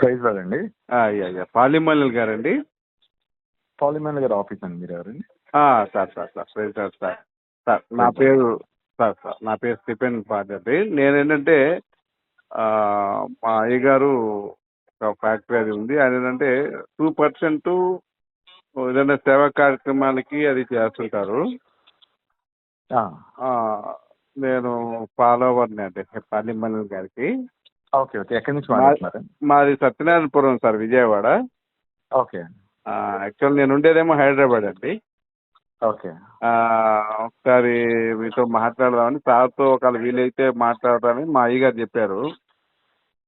Praise అండి అయ్యా అయ్యా పాలిమల్లి గారండి? పాలిమన్ గారి ఆఫీస్ అండి. మీరు ఎవరండి? Sir sir sir. Praise sir sir. Sir నా పేరు సార్. సార్ నా పేరు స్టిఫెన్ పాదర్ది నేనేంటంటే మా అయ్య గారు ఒక ఫ్యాక్టరీ అది ఉంది. ఆయన ఏంటంటే టూ పర్సెంట్ ఏదైనా సేవా కార్యక్రమాలకి అది చేస్తుంటారు. నేను ఫాలోవర్ని అంటే పాలిమల్లి గారికి. Okay okay. ఎక్కడి నుంచి మాట్లాడుతున్నారు? మాది Satyanarayanapuram sir Vijayawada. Okay. Actual నేను ఉండేదేమో హైదరాబాద్ అండి. ఓకే. ఒకసారి మీతో మాట్లాడదామని సార్తో ఒకవేళ వీలైతే మాట్లాడదామని మా అయ్యగారు చెప్పారు.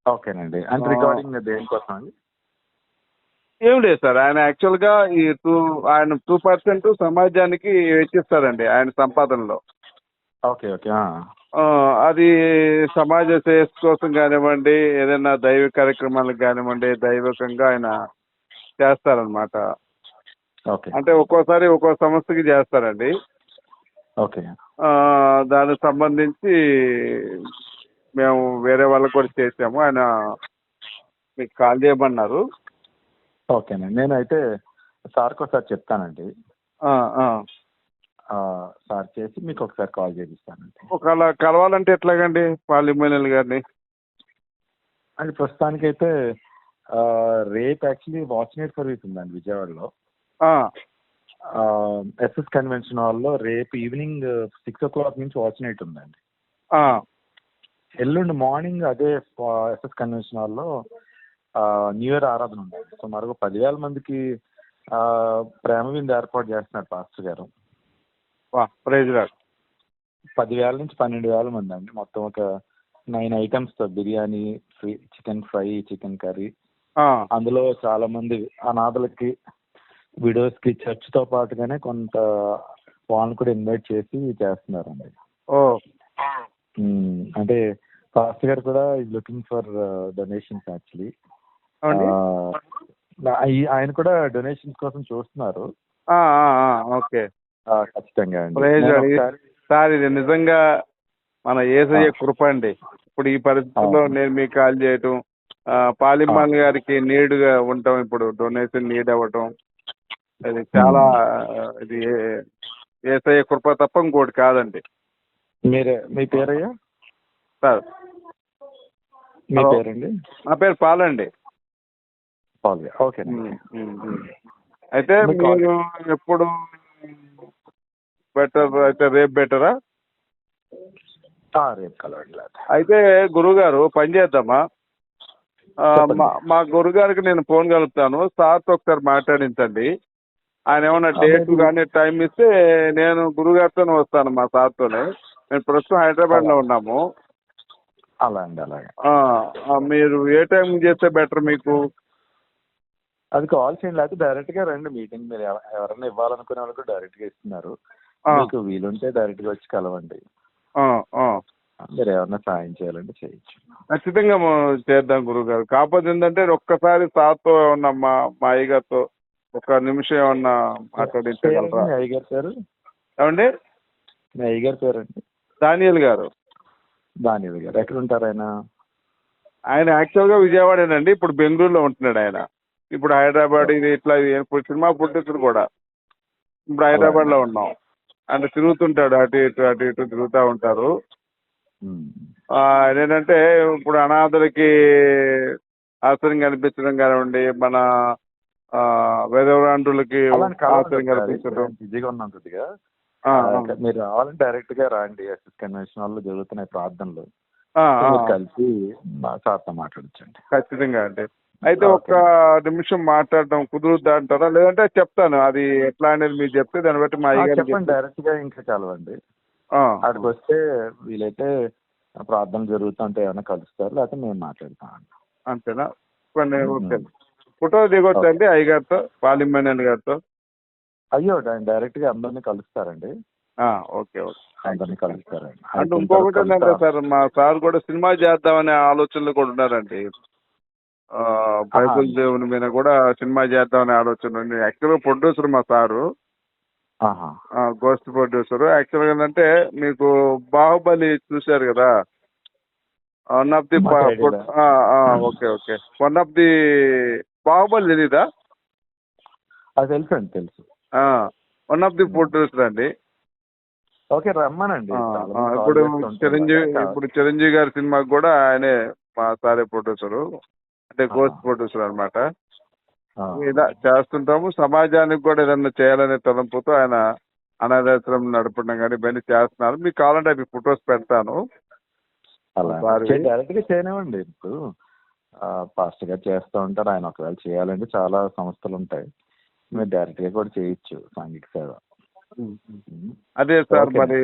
ఓకేనండి. అంటే. రికార్డింగ్ దేనికోసం అండి? ఏం లేదు సార్. ఆయన యాక్చువల్గా ఈ టూ ఆయన టూ పర్సెంట్ సమాజానికి వెచ్చిస్తారండి ఆయన సంపాదనలో. Okay okay. అది సమాజ శ్రేయస్సు కోసం కానివ్వండి ఏదైనా దైవ కార్యక్రమాలకు కానివ్వండి దైవకంగా ఆయన చేస్తారనమాట ఓకే. అంటే ఒక్కోసారి ఒక్కో సంస్థకి చేస్తారండి. ఓకే. దానికి సంబంధించి మేము వేరే వాళ్ళకి కూడా చేసాము. ఆయన మీకు కాల్ చేయమన్నారు. ఓకేనండి. నేనైతే సార్కి ఒకసారి చెప్తానండి. సార్ చేసి మీకు ఒకసారి కాల్ చేపిస్తానండి. ఒకవేళ కలవాలంటే ఎట్లాగండి పార్లిమెంట్ గారిని? అండ్ ప్రస్తుతానికైతే ఆ, రేపు యాక్చువల్లీ వాచ్ నైట్ సర్వీస్ ఉందండి విజయవాడలో. ఎస్ఎస్ కన్వెన్షన్ హాల్లో రేపు ఈవినింగ్ సిక్స్ ఓ క్లాక్ నుంచి వాచ్ నైట్ ఉందండి ఎల్లుండి మార్నింగ్ అదే ఎస్ఎస్ కన్వెన్షన్ హాల్లో న్యూ ఇయర్ ఆరాధన ఉందండి. సో మరొక పదివేల మందికి ప్రేమ విందు ఏర్పాటు చేస్తున్నారు పాస్టర్ గారు. వా ప్రైజ్ రాడ్ పదివేల నుంచి పన్నెండు వేల మంది అండి. మొత్తం ఒక nine ఐటమ్స్తో biryani chicken fry chicken curry. అందులో చాలా మంది అనాథలకి విడోస్కి చర్చ్తో పాటుగానే కొంత వాళ్ళని కూడా ఇన్వైట్ చేసి చేస్తున్నారండి. ఓ. అంటే పాస్టర్ గారు కూడా లుకింగ్ ఫర్ డొనేషన్స్ యాక్చువల్లీ. ఆయన కూడా డొనేషన్స్ కోసం చూస్తున్నారు. ఓకే. ఖచ్చితంగా అండి. సార్ ఇది నిజంగా మన ఏసయ్య కృప అండి. ఇప్పుడు ఈ పరిస్థితుల్లో. నేను మీకు కాల్ చేయటం పాలిమాల్ గారికి నీడ్గా ఉండటం ఇప్పుడు డొనేషన్ నీడ్ అవ్వటం ఇది చాలా ఇది ఏసయ్య కృప తప్ప ఇంకోటి కాదండి. మీరే మీ పేరయ్యా? సార్. మీ. పేరండి? నా పేరు పాలండి. Paul okay. అయితే మీరు ఎప్పుడు బెటర్ అయితే రేపు బెటరా? రేపు కలవండి లేదా అయితే గురుగారు పని చేద్దామా. మా గురుగారికి నేను ఫోన్ కలుపుతాను. సార్తో ఒకసారి మాట్లాడించండి. ఆయన ఏమన్నా ఆ, డేట్ కానీ టైం ఇస్తే నేను గురుగారితోనే వస్తాను మా సార్తోనే. మేము ప్రస్తుతం హైదరాబాద్లో ఉన్నాము. అలా అండి అలాగే ఆ, మీరు ఏ టైం చేస్తే బెటర్ మీకు? అది కాల్ చేయండి. లేకపోతే డైరెక్ట్గా రండి. మీటింగ్ మీరు ఎవ- ఎవరైనా ఇవ్వాలనుకునే వాళ్ళకి డైరెక్ట్గా ఇస్తున్నారు. ఆ, మీకు వీలుంటే డైరెక్ట్గా వచ్చి కలవండి. ఆ, ఆ. మీరు ఏమన్నా సాయం చేయాలంటే చేయొచ్చు. ఖచ్చితంగా మనం చేద్దాం గురుగారు. కాకపోతే ఏంటంటే ఒక్కసారి సార్తో ఏమన్నా మా మా అయ్యగారితో ఒక నిమిషం ఏమన్నా మాట్లాడించగలరా? మీ అయ్యగారి పేరు? ఏమండి? మీ అయ్యగారి పేరండి దానియల్ గారు. దాని గారు. ఎక్కడ ఉంటారు ఆయన? ఆయన యాక్చువల్గా విజయవాడేనండి. ఇప్పుడు బెంగళూరులో ఉంటున్నాడు ఆయన. ఇప్పుడు హైదరాబాద్ ఇది ఇట్లా ఇప్పుడు సినిమా పుట్టించుడు కూడా. ఇప్పుడు హైదరాబాద్లో ఉన్నాం. అంటే తిరుగుతుంటాడు అటు ఇటు అటు ఇటు తిరుగుతూ ఉంటారు. ఏంటంటే ఇప్పుడు అనాథలకి ఆశ్రయం కల్పించడం కానివ్వండి మన ఆ, వేదవరాంటులకి కల్పించడం. కలవండి బిజీగా ఉన్నాం కొద్దిగా ఆ, ఆ, మీరు రావాలంటే డైరెక్ట్గా రండి. ఎస్ఎస్ కన్వెన్షన్ హాల్లో జరుగుతున్నాయి ప్రార్థనలు. కలిసి సార్తో మాట్లాడచ్చండి. ఖచ్చితంగా అండి. అయితే. ఒక్క నిమిషం మాట్లాడడం కుదురుద్దా అంటారా? లేదంటే చెప్తాను. అది ఎట్లా అనేది మీరు చెప్తే దాన్ని బట్టి మా చెప్పండి. డైరెక్ట్గా ఇంకా కలవండి. అక్కడికి వస్తే వీలైతే ప్రార్థన జరుగుతుంటే ఏమైనా కలుస్తారు? లేకపోతే మేము మాట్లాడతాం అంతేనా. ఓకే. ఫోటో దిగొచ్చు అండి అయ్యగారితో పాలిమేనన్ గారితో. అయ్యో డైరెక్ట్గా అందరినీ కలుస్తారండి. ఆ, ఓకే ఓకే. అందరినీ కలుస్తారండి. అంటే ఇంకొకటి ఏంటంటే సార్ మా సార్ కూడా సినిమా చేద్దామనే ఆలోచనలు కూడా ఉన్నారండి. బైబిల్ దేవుని మీద కూడా సినిమా చేద్దామనే ఆలోచన ఉంది. యాక్చువల్గా ప్రొడ్యూసర్ మా సారు. గోస్ట్ ప్రొడ్యూసర్ యాక్చువల్గా ఏంటంటే మీకు బాహుబలి చూశారు కదా? One of the. Okay okay. One of the Baahubali తెలీదా? తెలుసు అండి తెలుసు. వన్ ఆఫ్ ది ప్రొడ్యూసర్ అండి. ఓకే రమ్మనండి. ఇప్పుడు చిరంజీవి. ఇప్పుడు చిరంజీవి గారి సినిమాకి కూడా ఆయనే మా సారే ప్రొడ్యూసరు అంటే గోస్ట్ ఆ. ప్రొడ్యూసర్ అన్నమాట. ఆ. ఇలా చేస్తుంటాము. సమాజానికి కూడా ఏదన్నా చేయాలనే తలంపుతో ఆయన అనాథాశ్రమం నడపడం కానీ ఇవన్నీ చేస్తున్నారు. మీకు కావాలంటే అవి ఫొటోస్ పెడతాను. డైరెక్ట్గా చేయనివ్వండి. ఇప్పుడు ఫాస్ట్గా చేస్తూ ఉంటారు. ఆయన ఒకవేళ చేయాలంటే చాలా సంస్థలు ఉంటాయి. మీరు డైరెక్ట్గా కూడా చేయొచ్చు సాంఘిక సేవ. అదే సార్. మరి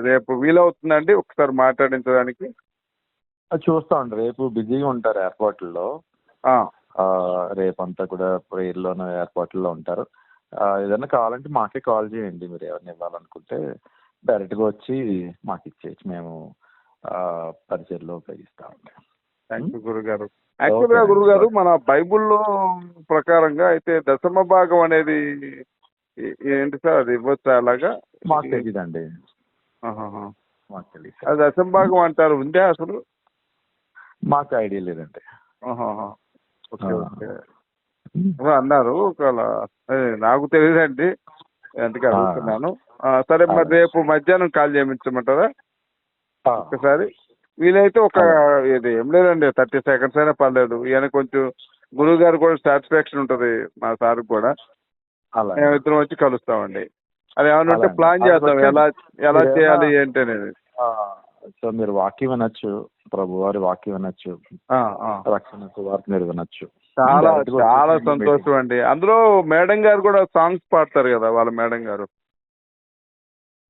రేపు వీలవుతుందండి? ఒకసారి మాట్లాడించడానికి. చూస్తా ఉంటారు రేపు బిజీగా ఉంటారు ఎయిర్పోర్ట్లో ఆ, రేపంతా కూడా ప్రేయర్లోనూ ఎయిర్పోర్ట్లో ఉంటారు. ఏదైనా కావాలంటే మాకే కాల్ చేయండి. మీరు ఎవరిని ఇవ్వాలనుకుంటే డైరెక్ట్గా వచ్చి మాకు ఇచ్చేయచ్చు. మేము ఆ, పరిచయంలో ఉపయోగిస్తాం థ్యాంక్ యూ గురుగారు. యాక్చువల్గా ఓకే. గురుగారు మన బైబుల్లో ప్రకారంగా అయితే దశమ భాగం అనేది ఏంటి సార్? అది ఇవ్వచ్చా అలాగా? మాకు తెలియదండి. మాకు తెలియదు అది దశమ భాగం అంటారు. ఉందే అసలు? మాకు ఐడియా లేదండి. ఓకే. ఓకే. అన్నారు ఒకవేళ నాకు తెలియదండి. అందుకే. అడుగుతున్నాను. సరే మరి. రేపు మధ్యాహ్నం కాల్ చేయమంటారా ఆ, ఒకసారి వీలైతే ఒక ఇది ఏం లేదండి థర్టీ సెకండ్స్ అయినా పర్లేదు. ఈయన కొంచెం గురువు గారు కూడా సాటిస్ఫాక్షన్ ఉంటుంది మా సార్ కూడా. మేము ఇద్దరం వచ్చి కలుస్తామండి. అది ఏమైనా ఉంటే. ప్లాన్ చేద్దాం అది ఎలా ఎలా చేయాలి ఏంటి అనేది. సో మీరు వాక్యం వినొచ్చు ప్రభు వారి వాక్యం వినొచ్చు ఆ, ఆ. రక్షణ సువార్త మీరు వినొచ్చు. చాలా చాలా సంతోషం అండి. అందులో మేడం గారు కూడా సాంగ్స్ పాడతారు కదా వాళ్ళ మేడం గారు.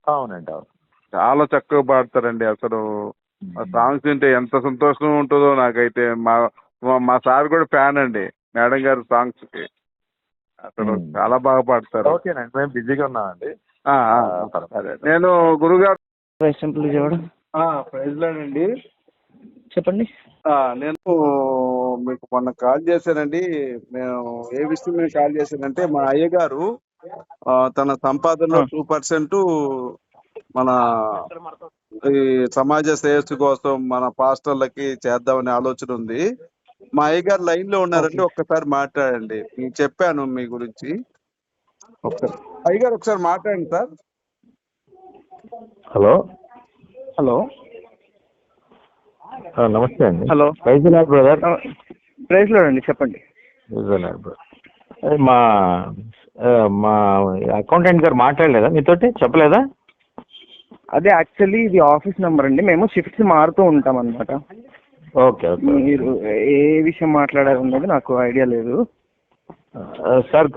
అవునండి అవును. చాలా చక్కగా పాడతారండి అసలు. ఆ సాంగ్స్ వింటే ఎంత సంతోషం ఉంటుందో నాకైతే. మా మా- సార్ కూడా ఫ్యాన్ అండి మేడం గారి సాంగ్స్కి. అసలు. చాలా బాగా పాడతారు. ఓకేనండి మేము బిజీగా ఉన్నామండి. నేను గురుగారు ప్రైస్ ప్రైజ్ అండి చెప్పండి. నేను మీకు మొన్న కాల్ చేశానండి. మేము ఏ విషయం మీద కాల్ చేశానంటే మా అయ్య గారు ఆ, తన సంపాదనలో టూ పర్సెంట్ మన ఈ సమాజ శ్రేయస్సు కోసం మన పాస్టర్లకి చేద్దామనే ఆలోచన ఉంది. మా అయ్య గారు లైన్లో ఉన్నారండి ఒక్కసారి మాట్లాడండి. నేను చెప్పాను మీ గురించి. ఒకసారి అయ్య గారు ఒకసారి మాట్లాడండి సార్. హలో. హలో. నమస్తే అండి. హలో. Praise brother. ప్రైస్లో అండి చెప్పండి. మా మా అకౌంటెంట్ గారు మాట్లాడలేదా మీతోటి? చెప్పలేదా? అదే యాక్చువల్లీ ఇది ఆఫీస్ నెంబర్ అండి. మేము షిఫ్ట్స్ మారుతూ ఉంటాం అనమాట ఓకే ఓకే మీరు ఏ విషయం మాట్లాడారు నాకు ఐడియా లేదు. సార్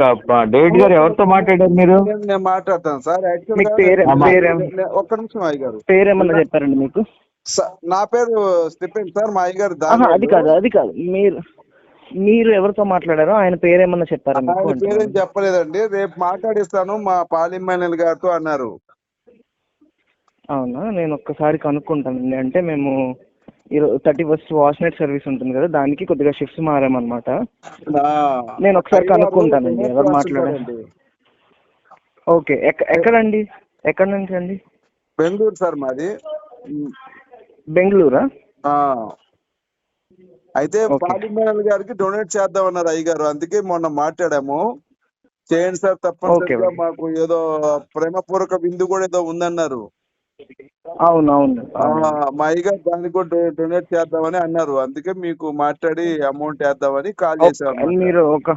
డేవిడ్ గారు ఎవరితో మాట్లాడారు మీరు? నేను మాట్లాడతాను సార్. మీకు పేరు- పేరు- ఒక్క నిమిషం అయ్య గారు. పేరేమన్నా చెప్పారండి మీకు? నా పేరు స్టిఫెన్ సార్ మా అయ్య గారు అది కాదు అది కాదు. మీరు మీరు ఎవరితో మాట్లాడారో ఆయన పేరేమన్నా చెప్పారా మీకు ఆయన పేరేం. చెప్పలేదండి. రేపు మాట్లాడిస్తాను మా పాలిమేనల్ గారితో అన్నారు. అవునా? నేను ఒక్కసారి కనుక్కుంటానండి. అంటే మేము thirty first watch night service ఉంటుంది కదా దానికి కొద్దిగా షిఫ్ట్స్ మారామన్నమాట నేను ఒకసారి కనుక్కుంటానండి ఎవరు వస్తున్నారండి. ఓకే ఎక్క ఎక్కడండి ఎక్కడి నుంచి అండి బెంగళూరు సార్ మాది బెంగళూరా. అయితే. పాలిమేనల్ గారికి డొనేట్ చేద్దామన్నారు అయ్య గారు అందుకే మొన్న మాట్లాడాము చేయండి సార్ తప్పనిసరిగా ఓకే. మాకు ఏదో ప్రేమపూర్వక విందు కూడా ఏదో ఉందన్నారు అవును అవును ఆ, అవును. మా అయ్య గారు దానికి కూడా డొనేట్ చేద్దామని అన్నారు. అందుకే మీకు మాట్లాడి అమౌంట్ వేద్దామని కాల్ చేశాను మీరు ఒక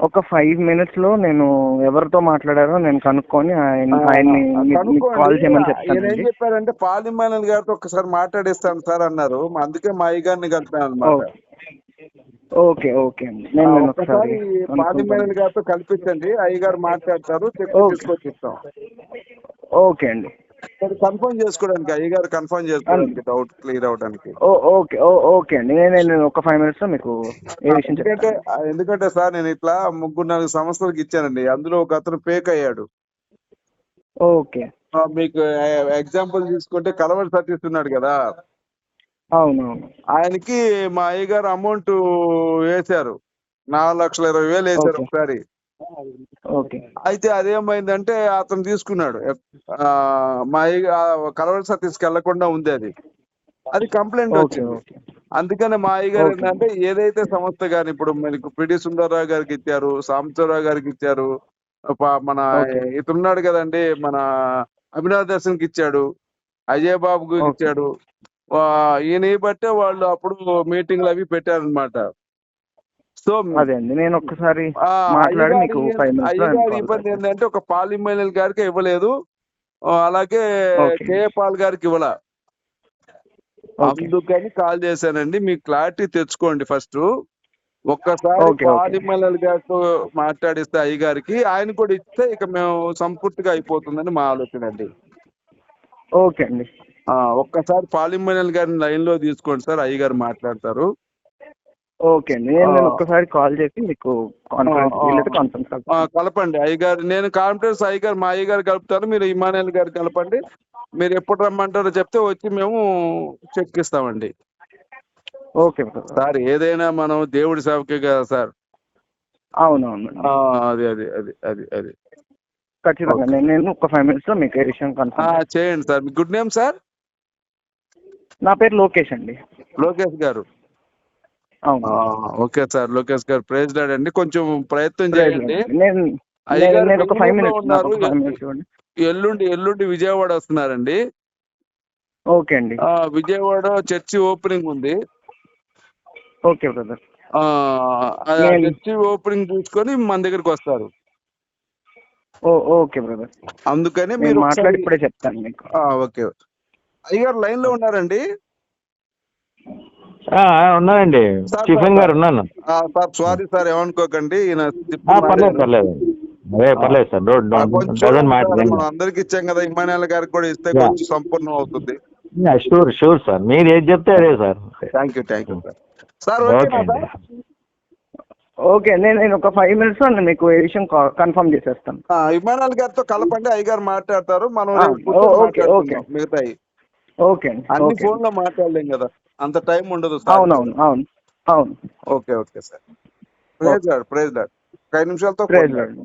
ఒక ఫైవ్ మినిట్స్లో నేను ఎవరితో మాట్లాడారో నేను కనుక్కొని ఆయన ఆయన్ని కాల్ చేయమని ఈయన ఏం చెప్పారంటే పాలిమానల్ గారితో ఒకసారి మాట్లాడిస్తాను సార్ అన్నారు. అందుకే మా అయ్య గారిని కలిపాను అనమాట ఓకే. ఓకే అండి. నేను ఒకసారి పాలిమానల్. గారితో కల్పించండి. అయ్య గారు మాట్లాడతారు చెక్ ఓకే అండి. కన్ఫర్మ్ చేసుకోవడానికి అయ్య గారు కన్ఫర్మ్ చేసుకోవడానికి డౌట్ క్లియర్ అవడానికి. ఓకే ఓకే అండి. నేను నేను ఒక ఫైవ్ మినిట్స్లో మీకు ఏ విషయం ఎందుకంటే ఎందుకంటే సార్ నేను ఇట్లా ముగ్గురు నాలుగు సంవత్సరాలకు ఇచ్చానండి. అందులో ఒక అతను ఫేక్ అయ్యాడు. ఓకే. మీకు ఎగ్జాంపుల్ తీసుకుంటే కలవరి సతీష్ ఉన్నాడు కదా. అవునవును. ఆయనకి మా అయ్య గారు అమౌంట్ వేశారు. నాలుగు లక్షల ఇరవై వేలు వేశారు. ఒకసారి. అయితే అదేమైందంటే అతను తీసుకున్నాడు. ఆ, మా కలవరి సతీష్కి వెళ్ళకుండా ఉంది అది. అది కంప్లైంట్ వచ్చింది. అందుకనే మా అయ్యగారు. ఏంటంటే ఏదైతే సంస్థ గాని ఇప్పుడు మనకు పిడి సుందరరావు గారికి ఇచ్చారు సాంబశివరావు గారికి ఇచ్చారు మన Okay. ఇతరున్నాడు కదండి మన అభినవ్ దర్శన్కి ఇచ్చాడు అజయ్ బాబుకి. ఇచ్చాడు. ఈయన బట్టే వాళ్ళు అప్పుడు మీటింగ్లు అవి పెట్టారనమాట సో అదే అండి. నేను ఒక్కసారి మాట్లాడి మీకు ఇబ్బంది. ఏంటంటే ఒక పాలిమైనల్ గారికి ఇవ్వలేదు. అలాగే. కేఏ పాల్ గారికి ఇవ్వాల. అందుకని కాల్ చేశానండి. మీకు క్లారిటీ తెచ్చుకోండి ఫస్ట్. ఒక్కసారి. పాలిమల్లల్ గారితో మాట్లాడిస్తే అయ్యగారికి ఆయన కూడా ఇస్తే ఇక మేము సంపూర్తిగా అయిపోతుందని మా ఆలోచన అండి. ఓకే అండి. ఆ, ఒక్కసారి పాలిమల్లల్ గారిని లైన్లో తీసుకోండి సార్. అయ్యగారు మాట్లాడతారు. ఓకే అండి. నేను నేను. ఒక్కసారి కాల్ చేసి మీకు కాన్ఫరెన్స్. వీలైతే కాన్ఫరెన్స్ కలపండి. అయ్యగారు నేను కాన్ఫిడెన్స్ అయ్యగారు మా అయ్యగారు కలుపుతాను మీరు ఇమానుయల్ గారు కలపండి. మీరు ఎప్పుడు రమ్మంటారో చెప్తే వచ్చి మేము చెక్ ఇస్తామండి. Okay sir. ఏదైనా మనం దేవుడి సేవకే కదా సార్? అవునవును అది అది అది అది అది. ఖచ్చితంగా. నేను నేను ఒక ఫైవ్ మినిట్స్లో మీకు విషయం కన్ఫర్మ్ చేయండి సార్. మీ గుడ్ నేమ్ సార్? నా పేరు లోకేష్ అండి. లోకేష్ గారు. ఓకే సార్ లోకేష్ గారు ప్రైజ్ అండి. కొంచెం ప్రయత్నం చేయండి. ఎల్లుండి ఎల్లుండి విజయవాడ వస్తున్నారండి. ఓకే అండి. ఆ, విజయవాడ చర్చి ఓపెనింగ్ ఉంది. Okay brother. చర్చి ఓపెనింగ్ చూసుకొని మన దగ్గరికి వస్తారు. Okay brother. అందుకని మీరు మాట్లాడి ఇప్పుడే చెప్తాను మీకు. ఓకే. అయ్యగారు లైన్లో ఉన్నారండి? ఉన్నానండి. సార్, స్టీఫెన్ సార్, గారు ఉన్నాను. ఆ, సార్ సారీ సార్ ఏమనుకోకండి పర్లేదు. పర్లేదు. అదే పర్లేదు సార్ డోంట్ డోంట్ అందరికి ఇచ్చాం కదా ఇమానుయల్ గారికి కూడా ఇస్తే. కొంచెం సంపూర్ణం అవుతుంది. Sure sure sir. మీరు ఏది చెప్తే అదే sir. Thank you thank you sir. Sir okay okay నేను నేను ఒక ఫైవ్ మినిట్స్లో మీకు ఏ విషయం కన్ఫర్మ్ చేసేస్తాను. ఆ, ఇమానుయల్ గారితో కలపండి అయ్యగారు మాట్లాడతారు మనం ఓకే, ఓకే. మిగతాయి. ఓకే అండి అన్ని ఫోన్లో మాట్లాడలేం కదా అంత టైం ఉండదు సార్. అవునవును అవును అవును okay okay sir. Praise lord praise lord ఒక ఐదు నిమిషాలతో ప్రైజ్ లార్డ్